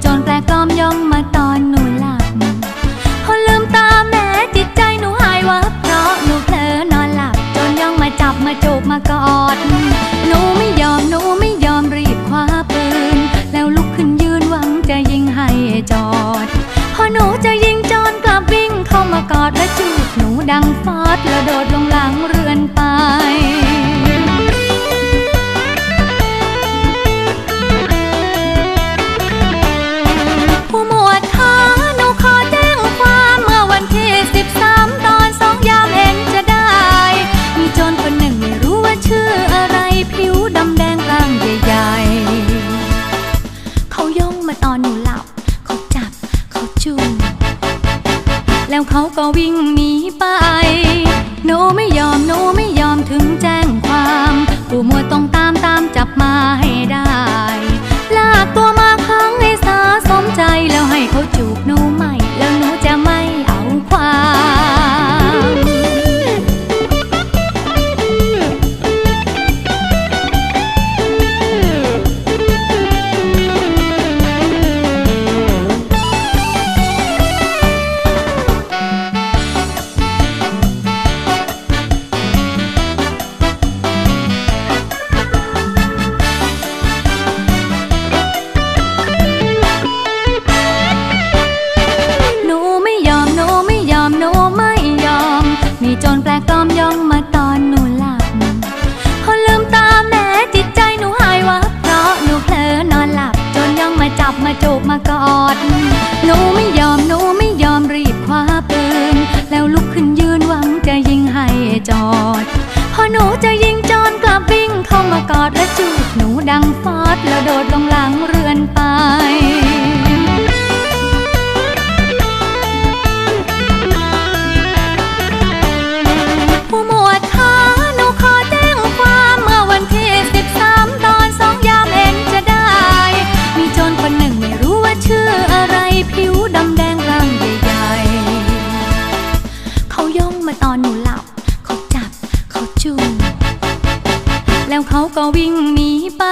โจรแปลกปลอมย่องมาตอนหนูหลับพอลืมตาแม้จิตใจหนูหายวับเพราะหนูเผลอนอนหลับจนย่องมาจับมาจูบมากอด หนูไม่ยอมหนูไม่ยอมรีบคว้าปืน แล้วลุกขึ้นยืนหวังจะยิงให้จอด พอหนูจะยิงจอนกลับวิ่งเข้ามากอดและจูบหนูดังฟอดแล้วโดดลงหลังเรือนไป อนหนูหลับ เขาจับเขาจูบแล้วเขาก็วิ่งหนีไป หนูไม่ยอม หนูไม่ยอมถึงแจ้งความ กูมัวต้องตามตามจับมาให้ได้ ลากตัวมาครั้งให้สาสมใจแล้วให้เขาจูบหนู โจรแปลกปลอมย่องมาตอนหนูหลับพอลืมตาแม้จิตใจหนูหายวับเพราะหนูเผลอนอนหลับจนย่องมาจับมาจูบมากอด หนูไม่ยอมหนูไม่ยอมรีบคว้าปืน แล้วลุกขึ้นยืนหวังจะยิงให้จอด พอหนูจะยิงโจรกลับวิ่งเข้ามากอดและจูบหนูดังฟาดแล้วโดดลง อนหนูหลับ เขาจับเขาจูงแล้วเขาก็วิ่งหนีไป